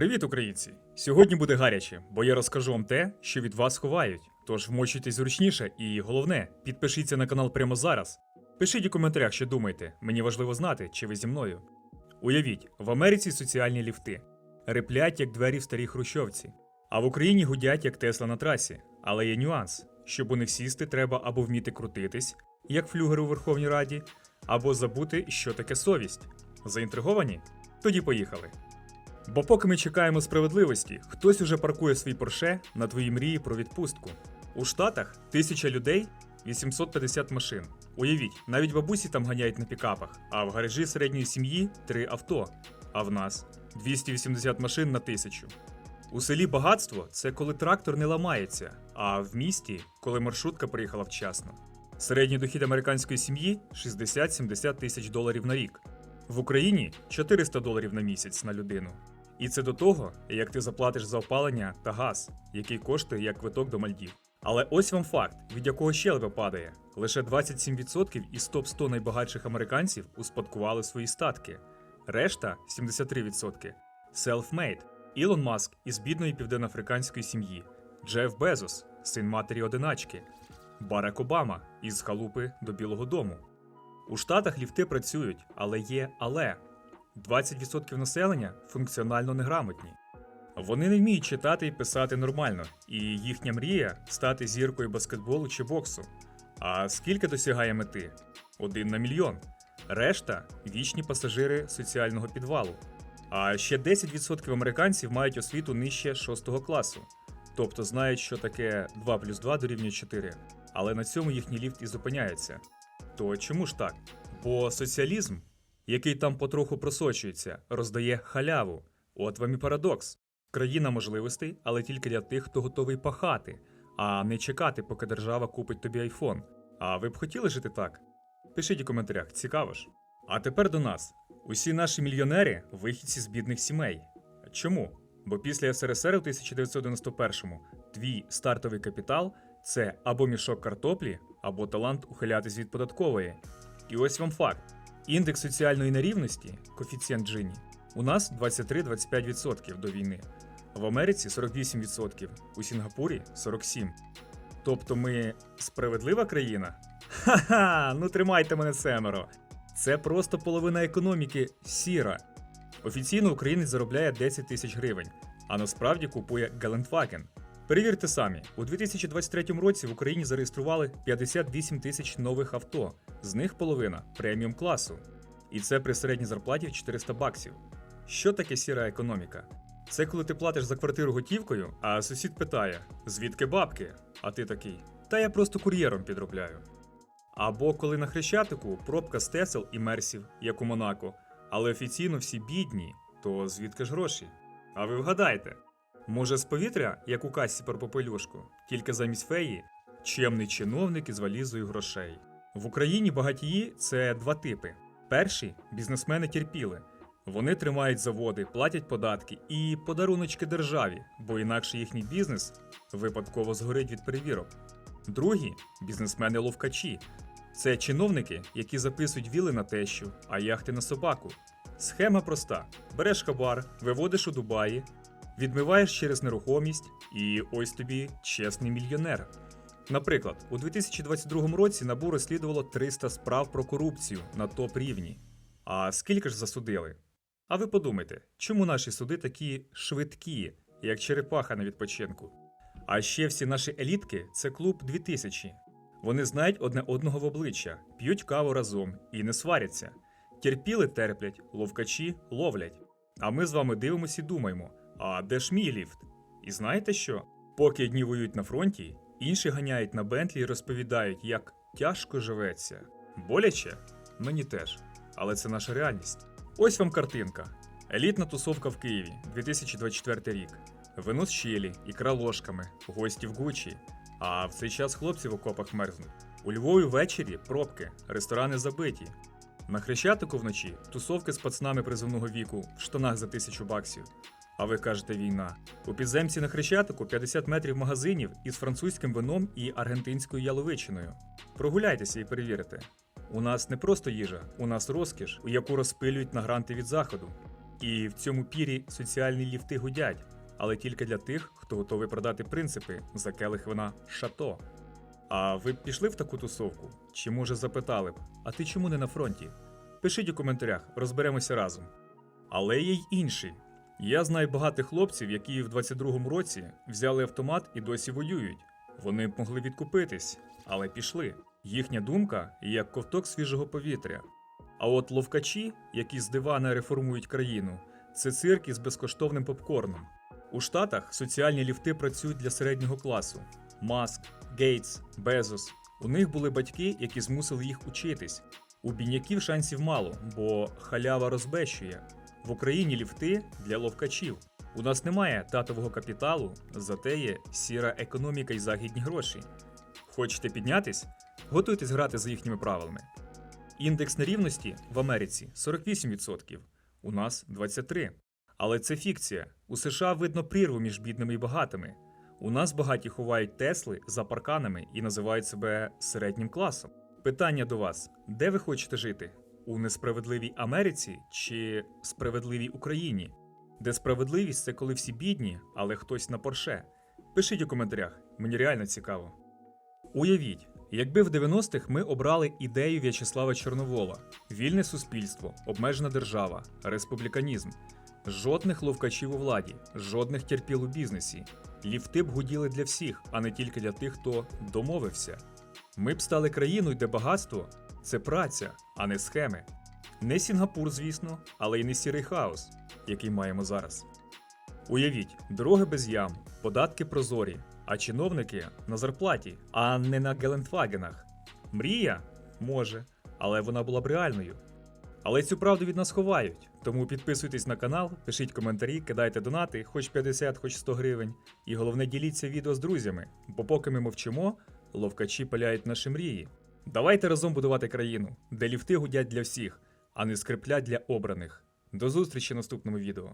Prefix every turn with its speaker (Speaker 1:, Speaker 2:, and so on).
Speaker 1: Привіт, українці! Сьогодні буде гаряче, бо я розкажу вам те, що від вас ховають. Тож вмочуйтесь зручніше і головне, підпишіться на канал прямо зараз. Пишіть у коментарях, що думаєте. Мені важливо знати, чи ви зі мною. Уявіть, в Америці соціальні ліфти реплять як двері в старій хрущовці, а в Україні гудять як Тесла на трасі. Але є нюанс: щоб у них сісти, треба або вміти крутитись, як флюгер у Верховній Раді, або забути, що таке совість. Заінтриговані? Тоді поїхали. Бо поки ми чекаємо справедливості, хтось уже паркує свій порше на твої мрії про відпустку. У Штатах тисяча людей, 850 машин. Уявіть, навіть бабусі там ганяють на пікапах, а в гаражі середньої сім'ї три авто. А в нас 280 машин на тисячу. У селі багатство це коли трактор не ламається, а в місті, коли маршрутка приїхала вчасно. Середній дохід американської сім'ї 60-70 тисяч доларів на рік. В Україні 400 доларів на місяць на людину. І це до того, як ти заплатиш за опалення та газ, який коштує як квиток до Мальдів. Але ось вам факт, від якого щелепа падає. Лише 27% із топ-100 найбагатших американців успадкували свої статки. Решта 73%. Self-made. Ілон Маск із бідної південноафриканської сім'ї, Джеф Безос, син матері одиначки, Барак Обама із халупи до Білого Дому. У Штатах ліфти працюють, але є але. 20% населення функціонально неграмотні. Вони не вміють читати і писати нормально, і їхня мрія стати зіркою баскетболу чи боксу. А скільки досягає мети? Один на мільйон. Решта вічні пасажири соціального підвалу. А ще 10% американців мають освіту нижче 6 класу, тобто знають, що таке 2 плюс 2 дорівнює 4. Але на цьому їхній ліфт і зупиняється. То чому ж так? Бо соціалізм, який там потроху просочується, роздає халяву. От вам і парадокс. Країна можливостей, але тільки для тих, хто готовий пахати, а не чекати, поки держава купить тобі айфон. А ви б хотіли жити так? Пишіть у коментарях, цікаво ж. А тепер до нас. Усі наші мільйонери вихідці з бідних сімей. Чому? Бо після СРСР у 1991-му твій стартовий капітал це або мішок картоплі, або талант ухилятись від податкової. І ось вам факт: індекс соціальної нерівності, коефіцієнт Джині, у нас 23-25% до війни, в Америці 48%, у Сінгапурі 47%. Тобто ми справедлива країна? Ха-ха, ну тримайте мене семеро. Це просто половина економіки сіра. Офіційно українець заробляє 10 тисяч гривень, а насправді купує Гелендваген. Перевірте самі, у 2023 році в Україні зареєстрували 58 тисяч нових авто, з них половина преміум класу. І це при середній зарплаті в 400 баксів. Що таке сіра економіка? Це коли ти платиш за квартиру готівкою, а сусід питає: звідки бабки? А ти такий. Та я просто кур'єром підробляю. Або коли на Хрещатику пробка з Тесел і Мерсів, як у Монако, але офіційно всі бідні, то звідки ж гроші? А ви вгадайте, може з повітря, як у касі про попелюшку, тільки замість феї чемний чиновник із валізою грошей. В Україні багатії це два типи. Перші бізнесмени терпіли. Вони тримають заводи, платять податки і подаруночки державі, бо інакше їхній бізнес випадково згорить від перевірок. Другі бізнесмени ловкачі. Це чиновники, які записують віли на тещу, а яхти на собаку. Схема проста: береш хабар, виводиш у Дубаї, відмиваєш через нерухомість, і ось тобі чесний мільйонер. Наприклад, у 2022 році НАБУ розслідувало 300 справ про корупцію на топ рівні. А скільки ж засудили? А ви подумайте, чому наші суди такі швидкі, як черепаха на відпочинку? А ще всі наші елітки це клуб 2000. Вони знають одне одного в обличчя, п'ють каву разом і не сваряться. Терпіли терплять, ловкачі ловлять. А ми з вами дивимося і думаємо: а де ж мій ліфт? І знаєте що? Поки одні воюють на фронті, інші ганяють на Бентлі і розповідають, як тяжко живеться. Боляче? Мені теж. Але це наша реальність. Ось вам картинка. Елітна тусовка в Києві, 2024 рік. Вино з щелі, ікра ложками, гості в Гучі. А в цей час хлопці в окопах мерзнуть. У Львові ввечері пробки, ресторани забиті. На Хрещатику вночі тусовки з пацанами призовного віку в штанах за тисячу баксів. А ви кажете війна. У підземці на Хрещатику 50 метрів магазинів із французьким вином і аргентинською яловичиною. Прогуляйтеся і перевірите. У нас не просто їжа, у нас розкіш, у яку розпилюють на гранти від заходу. І в цьому пірі соціальні ліфти гудять, але тільки для тих, хто готовий продати принципи за келих вина шато. А ви б пішли в таку тусовку? Чи може запитали б, а ти чому не на фронті? Пишіть у коментарях, розберемося разом. Але є й інші. Я знаю багатих хлопців, які в 22-му році взяли автомат і досі воюють. Вони б могли відкупитись, але пішли. Їхня думка як ковток свіжого повітря. А от ловкачі, які з дивана реформують країну, це цирк із безкоштовним попкорном. У Штатах соціальні ліфти працюють для середнього класу: Маск, Гейтс, Безос. У них були батьки, які змусили їх учитись. У бідняків шансів мало, бо халява розбещує. В Україні ліфти для ловкачів. У нас немає татового капіталу, зате є сіра економіка і західні гроші. Хочете піднятись? Готуйтесь грати за їхніми правилами. Індекс нерівності в Америці 48%, у нас 23%. Але це фікція. У США видно прірву між бідними і багатими. У нас багаті ховають Тесли за парканами і називають себе середнім класом. Питання до вас: де ви хочете жити? У несправедливій Америці чи справедливій Україні? Де справедливість це коли всі бідні, але хтось на порше. Пишіть у коментарях, мені реально цікаво. Уявіть, якби в 90-х ми обрали ідею В'ячеслава Чорновола: вільне суспільство, обмежена держава, республіканізм, жодних ловкачів у владі, жодних терпіл у бізнесі. Ліфти б гуділи для всіх, а не тільки для тих, хто домовився. Ми б стали країною, де багатство це праця, а не схеми. Не Сінгапур, звісно, але й не сірий хаос, який маємо зараз. Уявіть, дороги без ям, податки прозорі, а чиновники на зарплаті, а не на Гелендвагенах. Мрія? Може, але вона була б реальною. Але цю правду від нас ховають. Тому підписуйтесь на канал, пишіть коментарі, кидайте донати, хоч 50, хоч 100 гривень. І головне діліться відео з друзями, бо поки ми мовчимо, ловкачі паляють наші мрії. Давайте разом будувати країну, де ліфти гудять для всіх, а не скриплять для обраних. До зустрічі в наступному відео.